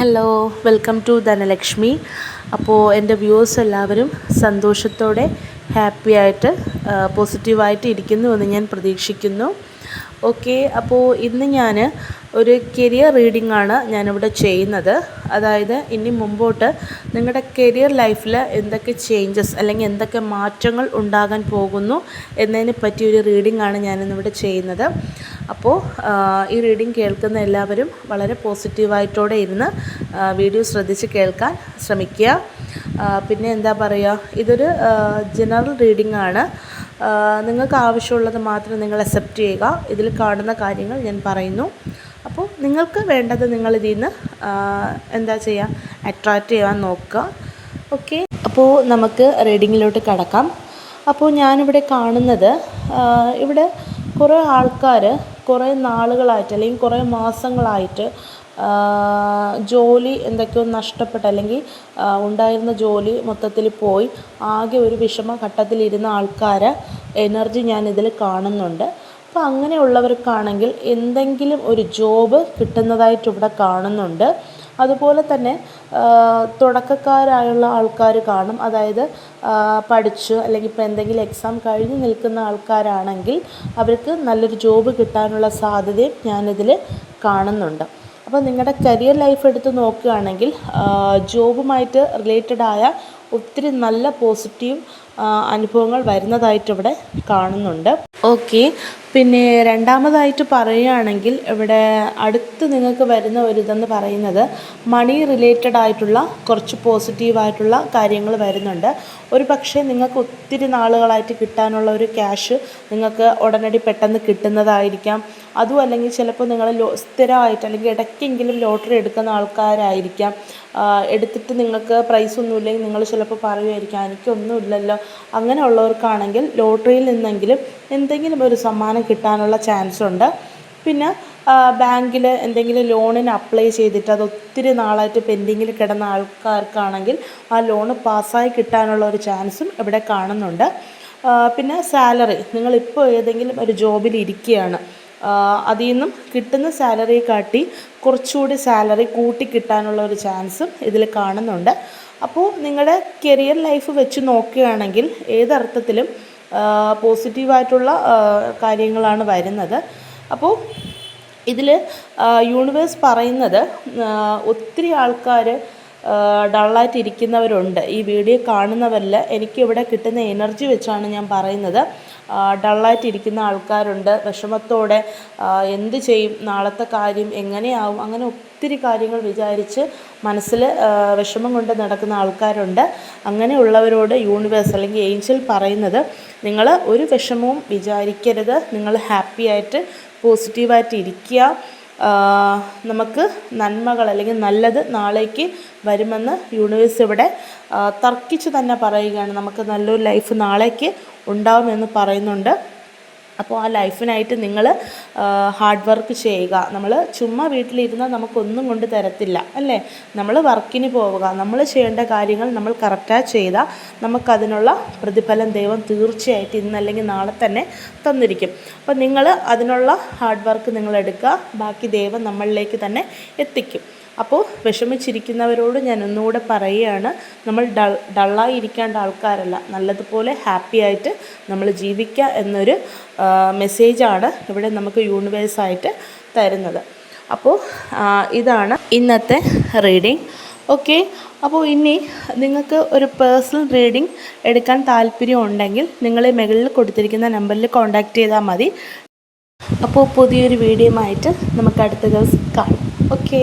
Hello welcome to Dhanlaxmi അപ്പോൾ എന്റെ viewers എല്ലാവരും സന്തോഷത്തോടെ ഹാപ്പി ആയിട്ട് പോസിറ്റീവായിട്ട് ഇരിക്കുന്നു എന്ന് ഞാൻ പ്രതീക്ഷിക്കുന്നു. ഓക്കെ അപ്പോൾ ഇന്ന് ഞാൻ ഒരു കരിയർ റീഡിംഗ് ആണ് ഞാനിവിടെ ചെയ്യുന്നത്. അതായത് ഇനി മുമ്പോട്ട് നിങ്ങളുടെ കരിയർ ലൈഫിൽ എന്തൊക്കെ ചേഞ്ചസ് അല്ലെങ്കിൽ എന്തൊക്കെ മാറ്റങ്ങൾ ഉണ്ടാകാൻ പോകുന്നു എന്നതിനെ പറ്റിയൊരു റീഡിംഗ് ആണ് ഞാനിന്നിവിടെ ചെയ്യുന്നത്. അപ്പോൾ ഈ റീഡിംഗ് കേൾക്കുന്ന എല്ലാവരും വളരെ പോസിറ്റീവായിട്ടോടെ ഇരുന്ന് വീഡിയോ ശ്രദ്ധിച്ച് കേൾക്കാൻ ശ്രമിക്കുക. പിന്നെ എന്താ പറയുക ഇതൊരു ജനറൽ റീഡിംഗ് ആണ്. നിങ്ങൾക്ക് ആവശ്യമുള്ളത് മാത്രം നിങ്ങൾ അക്സെപ്റ്റ് ചെയ്യുക. ഇതിൽ കാണുന്ന കാര്യങ്ങൾ ഞാൻ പറയുന്നു. അപ്പോൾ നിങ്ങൾക്ക് വേണ്ടത് നിങ്ങൾ ഇതിൽ നിന്ന് എന്താ ചെയ്യുക അട്രാക്റ്റ് ചെയ്യാൻ നോക്കുക. ഓക്കെ? അപ്പോൾ നമുക്ക് റീഡിങ്ങിലോട്ട് കടക്കാം. അപ്പോൾ ഞാനിവിടെ കാണുന്നത് ഇവിടെ കുറേ ആൾക്കാർ കുറേ നാളുകളായിട്ട് അല്ലെങ്കിൽ കുറേ മാസങ്ങളായിട്ട് ജോലി എന്തൊക്കെയോ നഷ്ടപ്പെട്ട അല്ലെങ്കിൽ ഉണ്ടായിരുന്ന ജോലി മൊത്തത്തിൽ പോയി. ആകെ ഒരു വിഷമ ഘട്ടത്തിലിരുന്ന ആൾക്കാരെ എനർജി ഞാൻ ഇതിൽ കാണുന്നുണ്ട്. അപ്പോൾ അങ്ങനെയുള്ളവർക്കാണെങ്കിൽ എന്തെങ്കിലും ഒരു ജോബ് കിട്ടുന്നതായിട്ട് ഇവിടെ കാണുന്നുണ്ട്. അതുപോലെ തന്നെ തുടക്കക്കാരായുള്ള ആൾക്കാർ കാണും. അതായത് പഠിച്ചു അല്ലെങ്കിൽ ഇപ്പോൾ എന്തെങ്കിലും എക്സാം കഴിഞ്ഞ് നിൽക്കുന്ന ആൾക്കാരാണെങ്കിൽ അവർക്ക് നല്ലൊരു ജോബ് കിട്ടാനുള്ള സാധ്യതയും ഞാനിതിൽ കാണുന്നുണ്ട്. അപ്പോൾ നിങ്ങളുടെ കരിയർ ലൈഫ് എടുത്ത് നോക്കുകയാണെങ്കിൽ ജോബുമായിട്ട് റിലേറ്റഡായ ഒത്തിരി നല്ല പോസിറ്റീവ് അനുഭവങ്ങൾ വരുന്നതായിട്ട് ഇവിടെ കാണുന്നുണ്ട്. ഓക്കെ. പിന്നെ രണ്ടാമതായിട്ട് പറയുകയാണെങ്കിൽ ഇവിടെ അടുത്ത് നിങ്ങൾക്ക് വരുന്ന ഒരു ഇതെന്ന് പറയുന്നത് മണി റിലേറ്റഡ് ആയിട്ടുള്ള കുറച്ച് പോസിറ്റീവായിട്ടുള്ള കാര്യങ്ങൾ വരുന്നുണ്ട്. ഒരു പക്ഷേ നിങ്ങൾക്ക് ഒത്തിരി നാളുകളായിട്ട് കിട്ടാനുള്ള ഒരു ക്യാഷ് നിങ്ങൾക്ക് ഉടനടി പെട്ടെന്ന് കിട്ടുന്നതായിരിക്കാം. അതും അല്ലെങ്കിൽ ചിലപ്പോൾ നിങ്ങൾ ലോ സ്ഥിരമായിട്ട് അല്ലെങ്കിൽ ഇടയ്ക്കെങ്കിലും ലോട്ടറി എടുക്കുന്ന ആൾക്കാരായിരിക്കാം. എടുത്തിട്ട് നിങ്ങൾക്ക് പ്രൈസ് ഒന്നുമില്ലെങ്കിൽ നിങ്ങൾ ചിലപ്പോൾ പറയുമായിരിക്കാം അങ്ങനെ ഉള്ളവർക്കാണെങ്കിൽ ലോട്ടറിയിൽ നിന്നെങ്കിലും എന്തെങ്കിലും ഒരു സമ്മാനം കിട്ടാനുള്ള ചാൻസ് ഉണ്ട്. പിന്നെ ബാങ്കിൽ എന്തെങ്കിലും ലോണിന് അപ്ലൈ ചെയ്തിട്ട് അത് ഒത്തിരി നാളായിട്ട് പെൻഡിങ്ങിൽ കിടന്ന ആൾക്കാർക്കാണെങ്കിൽ ആ ലോണ് പാസ്സായി കിട്ടാനുള്ള ഒരു ചാൻസും ഇവിടെ കാണുന്നുണ്ട്. പിന്നെ സാലറി നിങ്ങളിപ്പോൾ ഏതെങ്കിലും ഒരു ജോബിൽ ഇരിക്കുകയാണ്. അതിൽ നിന്നും കിട്ടുന്ന സാലറി കാട്ടി കുറച്ചുകൂടി സാലറി കൂട്ടി കിട്ടാനുള്ള ഒരു ചാൻസും ഇതിൽ കാണുന്നുണ്ട്. അപ്പോൾ നിങ്ങളുടെ കരിയർ ലൈഫ് വെച്ച് നോക്കുകയാണെങ്കിൽ ഏതർത്ഥത്തിലും പോസിറ്റീവായിട്ടുള്ള കാര്യങ്ങളാണ് വരുന്നത്. അപ്പോൾ ഇതിൽ യൂണിവേഴ്സ് പറയുന്നത് ഒത്തിരി ആൾക്കാർ ഡള്ളായിട്ടിരിക്കുന്നവരുണ്ട് ഈ വീഡിയോ കാണുന്നവരിൽ എനിക്കിവിടെ കിട്ടുന്ന എനർജി വെച്ചാണ് ഞാൻ പറയുന്നത്. ഡള്ളായിട്ട് ഇരിക്കുന്ന ആൾക്കാരുണ്ട്. വിഷമത്തോടെ എന്ത് ചെയ്യും? നാളത്തെ കാര്യം എങ്ങനെയാവും? അങ്ങനെ ഒത്തിരി കാര്യങ്ങൾ വിചാരിച്ച് മനസ്സിൽ വിഷമം കൊണ്ട് നടക്കുന്ന ആൾക്കാരുണ്ട്. അങ്ങനെയുള്ളവരോട് യൂണിവേഴ്സ് അല്ലെങ്കിൽ ഏഞ്ചൽ പറയുന്നത് നിങ്ങൾ ഒരു വിഷമവും വിചാരിക്കരുത്. നിങ്ങൾ ഹാപ്പിയായിട്ട് പോസിറ്റീവായിട്ട് ഇരിക്കുക നമുക്ക് നന്മകൾ അല്ലെങ്കിൽ നല്ലത് നാളേക്ക് വരുമെന്ന് യൂണിവേഴ്സ് ഇവിടെ തർക്കിച്ച് തന്നെ പറയുകയാണ്. നമുക്ക് നല്ലൊരു ലൈഫ് നാളേക്ക് ഉണ്ടാവുമെന്ന് പറയുന്നുണ്ട്. അപ്പോൾ ആ ലൈഫിനായിട്ട് നിങ്ങൾ ഹാർഡ് വർക്ക് ചെയ്യുക. നമ്മൾ ചുമ്മാ വീട്ടിലിരുന്നാൽ നമുക്കൊന്നും കൊണ്ട് തരത്തില്ല അല്ലേ? നമ്മൾ വർക്കിന് പോവുക. നമ്മൾ ചെയ്യേണ്ട കാര്യങ്ങൾ നമ്മൾ കറക്റ്റായി ചെയ്താൽ നമുക്കതിനുള്ള പ്രതിഫലം ദൈവം തീർച്ചയായിട്ടും ഇന്ന് അല്ലെങ്കിൽ നാളെ തന്നെ തന്നിരിക്കും. അപ്പോൾ നിങ്ങൾ അതിനുള്ള ഹാർഡ് വർക്ക് നിങ്ങൾ എടുക്കുക. ബാക്കി ദൈവം നമ്മളിലേക്ക് തന്നെ എത്തിക്കും. അപ്പോൾ വിഷമിച്ചിരിക്കുന്നവരോട് ഞാൻ ഒന്നുകൂടെ പറയുകയാണ്. നമ്മൾ ഡൾ ഡള്ളായി ഇരിക്കേണ്ട ആൾക്കാരല്ല. നല്ലതുപോലെ ഹാപ്പി ആയിട്ട് നമ്മൾ ജീവിക്കുക എന്നൊരു മെസ്സേജാണ് ഇവിടെ നമുക്ക് യൂണിവേഴ്സായിട്ട് തരുന്നത്. അപ്പോൾ ഇതാണ് ഇന്നത്തെ റീഡിങ്. ഓക്കെ? അപ്പോൾ ഇനി നിങ്ങൾക്ക് ഒരു പേഴ്സണൽ റീഡിംഗ് എടുക്കാൻ താല്പര്യം ഉണ്ടെങ്കിൽ നിങ്ങൾ മുകളിൽ കൊടുത്തിരിക്കുന്ന നമ്പറിൽ കോൺടാക്റ്റ് ചെയ്താൽ മതി. അപ്പോൾ പുതിയൊരു വീഡിയോ ആയിട്ട് നമുക്ക് അടുത്ത ദിവസം കാണാം. ഓക്കേ?